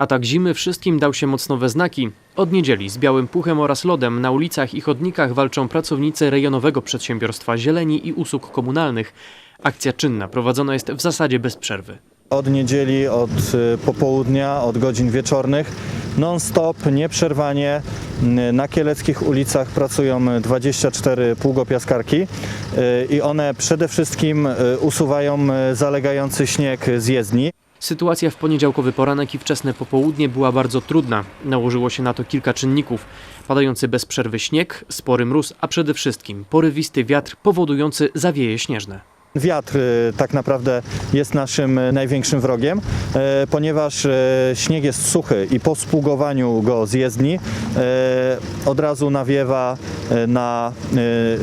Atak zimy wszystkim dał się mocno we znaki. Od niedzieli z białym puchem oraz lodem na ulicach i chodnikach walczą pracownicy rejonowego przedsiębiorstwa zieleni i usług komunalnych. Akcja czynna prowadzona jest w zasadzie bez przerwy. Od niedzieli, od y, popołudnia, od godzin wieczornych, non-stop, nieprzerwanie y, na kieleckich ulicach pracują 24 pługopiaskarki y, i one przede wszystkim usuwają zalegający śnieg z jezdni. Sytuacja w poniedziałkowy poranek i wczesne popołudnie była bardzo trudna. Nałożyło się na to kilka czynników. Padający bez przerwy śnieg, spory mróz, a przede wszystkim porywisty wiatr powodujący zawieje śnieżne. Wiatr y, tak naprawdę jest naszym y, największym wrogiem, y, ponieważ śnieg jest suchy i po spługowaniu go z jezdni od razu nawiewa na,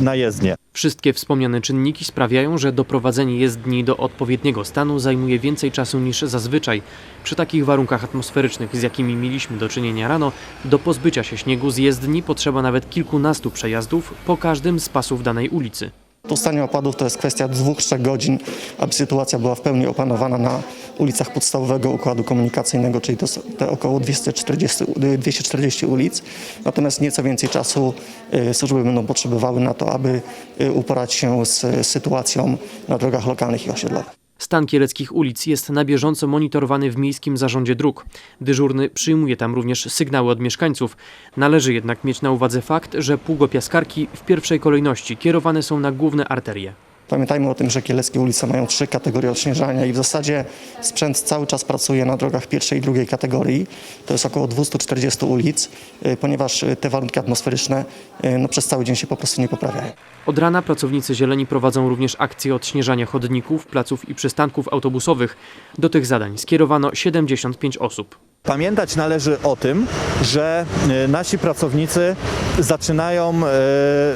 na jezdnię. Wszystkie wspomniane czynniki sprawiają, że doprowadzenie jezdni do odpowiedniego stanu zajmuje więcej czasu niż zazwyczaj. Przy takich warunkach atmosferycznych, z jakimi mieliśmy do czynienia rano, do pozbycia się śniegu z jezdni potrzeba nawet kilkunastu przejazdów po każdym z pasów danej ulicy. Ustanie opadów to jest kwestia 2-3 godzin, aby sytuacja była w pełni opanowana na ulicach podstawowego układu komunikacyjnego, czyli to są te około 240, y, 240 ulic. Natomiast nieco więcej czasu y, służby będą potrzebowały na to, aby y, uporać się z sytuacją na drogach lokalnych i osiedlowych. Stan kieleckich ulic jest na bieżąco monitorowany w Miejskim Zarządzie Dróg. Dyżurny przyjmuje tam również sygnały od mieszkańców. Należy jednak mieć na uwadze fakt, że pługopiaskarki w pierwszej kolejności kierowane są na główne arterie. Pamiętajmy o tym, że kieleckie ulice mają trzy kategorie odśnieżania i w zasadzie sprzęt cały czas pracuje na drogach pierwszej i drugiej kategorii. To jest około 240 ulic, y, ponieważ y, te warunki atmosferyczne y, no, przez cały dzień się po prostu nie poprawiają. Od rana pracownicy Zieleni prowadzą również akcje odśnieżania chodników, placów i przystanków autobusowych. Do tych zadań skierowano 75 osób. Pamiętać należy o tym, że e, nasi pracownicy zaczynają e,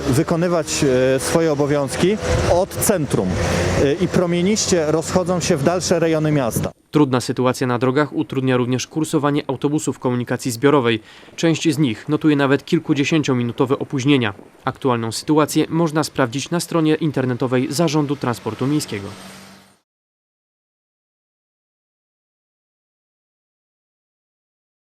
wykonywać e, swoje obowiązki od centrum i promieniście rozchodzą się w dalsze rejony miasta. Trudna sytuacja na drogach utrudnia również kursowanie autobusów komunikacji zbiorowej. Część z nich notuje nawet kilkudziesięciominutowe opóźnienia. Aktualną sytuację można sprawdzić na stronie internetowej Zarządu Transportu Miejskiego.